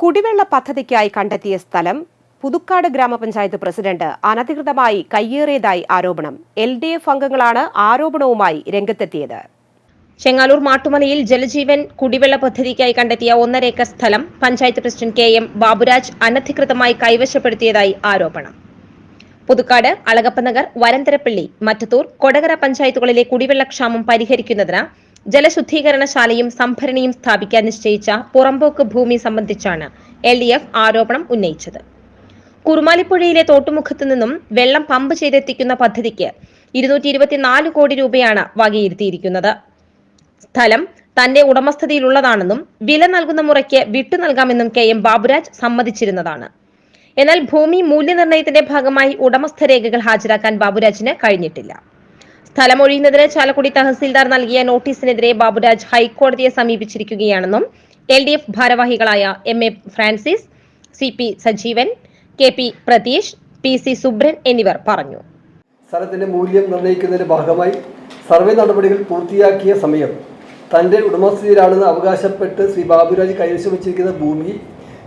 കുടിവെള്ള പദ്ധതിക്കായി കണ്ടെത്തിയ സ്ഥലം പുതുക്കാട് ഗ്രാമപഞ്ചായത്ത് പ്രസിഡന്റ് അനധികൃതമായി കയ്യേറിയതായി ആരോപണം. എൽ ഡി എഫ് അംഗങ്ങളാണ് ആരോപണവുമായി രംഗത്തെത്തിയത്. ചെങ്ങാലൂർ മാട്ടുമലയിൽ ജലജീവൻ കുടിവെള്ള പദ്ധതിക്കായി കണ്ടെത്തിയ ഒന്നര ഏക്കർ സ്ഥലം panchayat president K M Baburaj അനധികൃതമായി കൈവശപ്പെടുത്തിയതായി ആരോപണം. പുതുക്കാട് അളഗപ്പനഗർ വരന്തരപ്പള്ളി മറ്റത്തൂർ കൊടകര പഞ്ചായത്തുകളിലെ കുടിവെള്ളക്ഷാമം പരിഹരിക്കുന്നതിന് ജലശുദ്ധീകരണശാലയും സംഭരണിയും സ്ഥാപിക്കാൻ നിശ്ചയിച്ച പുറമ്പോക്ക് ഭൂമി സംബന്ധിച്ചാണ് എൽ ഡി എഫ് ആരോപണം ഉന്നയിച്ചത്. കുറുമാലിപ്പുഴയിലെ തോട്ടുമുഖത്തു നിന്നും വെള്ളം പമ്പ് ചെയ്തെത്തിക്കുന്ന പദ്ധതിക്ക് ഇരുന്നൂറ്റി ഇരുപത്തിനാല് കോടി രൂപയാണ് വകയിരുത്തിയിരിക്കുന്നത്. സ്ഥലം തന്റെ ഉടമസ്ഥതയിലുള്ളതാണെന്നും വില നൽകുന്ന മുറയ്ക്ക് വിട്ടു നൽകാമെന്നും കെ എം ബാബുരാജ് സമ്മതിച്ചിരുന്നതാണ്. എന്നാൽ ഭൂമി മൂല്യനിർണയത്തിന്റെ ഭാഗമായി ഉടമസ്ഥ രേഖകൾ ഹാജരാക്കാൻ ബാബുരാജിന് കഴിഞ്ഞിട്ടില്ല. സ്ഥലം ഒഴിയുന്നതിന് ചാലക്കുടി തഹസിൽദാർ നൽകിയ നോട്ടീസിനെതിരെ ബാബുരാജ് ഹൈക്കോടതിയെ സമീപിച്ചിരിക്കുകയാണെന്നും എൽ ഡി എഫ് ഭാരവാഹികളായ M A Francis C P Sajeevan K P Pratheesh P C Subran എന്നിവർ പറഞ്ഞു. സ്ഥലത്തിന്റെ മൂല്യം നിർണയിക്കുന്നതിന്റെ ഭാഗമായി സർവേ നടപടികൾ പൂർത്തിയാക്കിയ സമയം തന്റെ ഉടമസ്ഥതയിലാണെന്ന് അവകാശപ്പെട്ട് ശ്രീ ബാബുരാജ് കൈവശം വെച്ചിരിക്കുന്ന ഭൂമി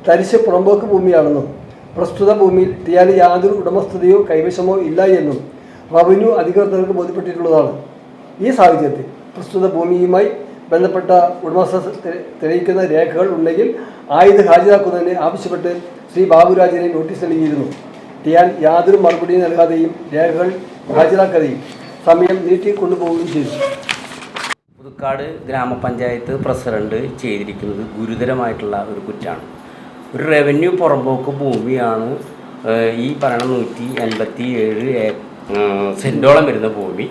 തരിശ് പുറമ്പോക്ക് ഭൂമിയാണെന്നും പ്രസ്തുത ഭൂമിയിൽ ടിയാന് യാതൊരു ഉടമസ്ഥതയോ കൈവശമോ ഇല്ല എന്നും റവന്യൂ അധികൃതർക്ക് ബോധ്യപ്പെട്ടിട്ടുള്ളതാണ് ഈ സാഹചര്യത്തിൽ. പ്രസ്തുത ഭൂമിയുമായി ബന്ധപ്പെട്ട ഉടമസ്ഥ തെളിയിക്കുന്ന രേഖകൾ ഉണ്ടെങ്കിൽ ആയുധ ഹാജരാക്കുന്നതിന് ആവശ്യപ്പെട്ട് ശ്രീ ബാബുരാജിനെ നോട്ടീസ് നൽകിയിരുന്നു. ടിയാൻ യാതൊരു മറുപടിയും നൽകാതെയും രേഖകൾ ഹാജരാക്കാതെയും സമയം നീട്ടി കൊണ്ടുപോവുകയും ചെയ്തു. പുതുക്കാട് ഗ്രാമപഞ്ചായത്ത് പ്രസിഡന്റ് ചെയ്തിരിക്കുന്നത് ഗുരുതരമായിട്ടുള്ള ഒരു കുറ്റമാണ് ഒരു റവന്യൂ പുറമ്പോക്ക് ഭൂമിയാണ് ഈ പറയണ നൂറ്റി എൺപത്തി ഏഴ് സെന്റോളം വരുന്ന ഭൂമി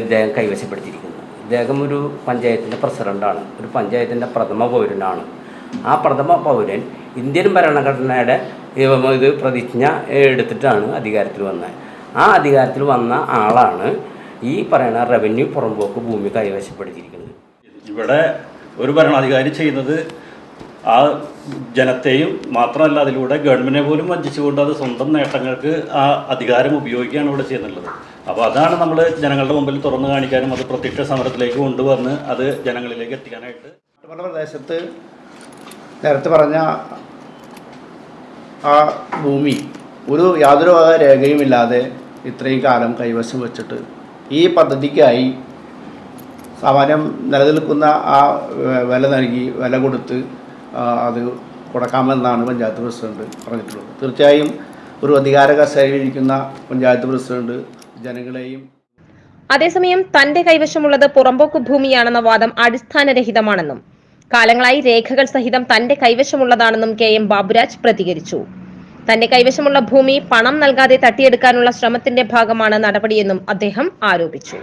ഇദ്ദേഹം കൈവശപ്പെടുത്തിയിരിക്കുന്നത് ഇദ്ദേഹം ഒരു പഞ്ചായത്തിന്റെ പ്രസിഡന്റാണ് ഒരു പഞ്ചായത്തിന്റെ പ്രഥമ പൗരനാണ്. ആ പ്രഥമ പൗരൻ ഇന്ത്യൻ ഭരണഘടനയുടെ ഇത് പ്രതിജ്ഞ എടുത്തിട്ടാണ് അധികാരത്തിൽ വന്നത്. ആ അധികാരത്തിൽ വന്ന ആളാണ് ഈ പറയുന്ന റവന്യൂ പുറമ്പോക്ക് ഭൂമി കൈവശപ്പെടുത്തിയിരിക്കുന്നത്. ഇവിടെ ഒരു ഭരണാധികാരി ചെയ്യുന്നത് ആ ജനത്തെയും മാത്രമല്ല അതിലൂടെ ഗവൺമെന്റിനെ പോലും വഞ്ചിച്ചുകൊണ്ട് അത് സ്വന്തം നേട്ടങ്ങൾക്ക് ആ അധികാരം ഉപയോഗിക്കുകയാണ് ഇവിടെ ചെയ്യുന്നുള്ളത്. അപ്പോൾ അതാണ് നമ്മൾ ജനങ്ങളുടെ മുമ്പിൽ തുറന്നു കാണിക്കാനും അത് പ്രത്യക്ഷ സമരത്തിലേക്ക് കൊണ്ടുവന്ന് അത് ജനങ്ങളിലേക്ക് എത്തിക്കാനായിട്ട്. പ്രദേശത്ത് നേരത്തെ പറഞ്ഞ ആ ഭൂമി ഒരു യാതൊരു രേഖയുമില്ലാതെ ഇത്രയും കാലം കൈവശം വെച്ചിട്ട് ഈ പദ്ധതിക്കായി സാമാന്യം നിലനിൽക്കുന്ന ആ വില നൽകി വില കൊടുത്ത് അത് കൊടുക്കാമെന്നാണ് പഞ്ചായത്ത് പ്രസിഡന്റ് പറഞ്ഞിട്ടുള്ളത്. തീർച്ചയായും ഒരു അധികാര കസേരയിലിരിക്കുന്ന പഞ്ചായത്ത് പ്രസിഡന്റ് ജനങ്ങളെയും അതേസമയം തന്റെ കൈവശമുള്ളത് പുറമ്പോക്ക് ഭൂമിയാണെന്ന വാദം അടിസ്ഥാനരഹിതമാണെന്നും കാലങ്ങളായി രേഖകൾ സഹിതം തന്റെ കൈവശമുള്ളതാണെന്നും കെ എം ബാബുരാജ് പ്രതികരിച്ചു. തന്റെ കൈവശമുള്ള ഭൂമി പണം നൽകാതെ തട്ടിയെടുക്കാനുള്ള ശ്രമത്തിന്റെ ഭാഗമാണ് നടപടിയെന്നും അദ്ദേഹം ആരോപിച്ചു.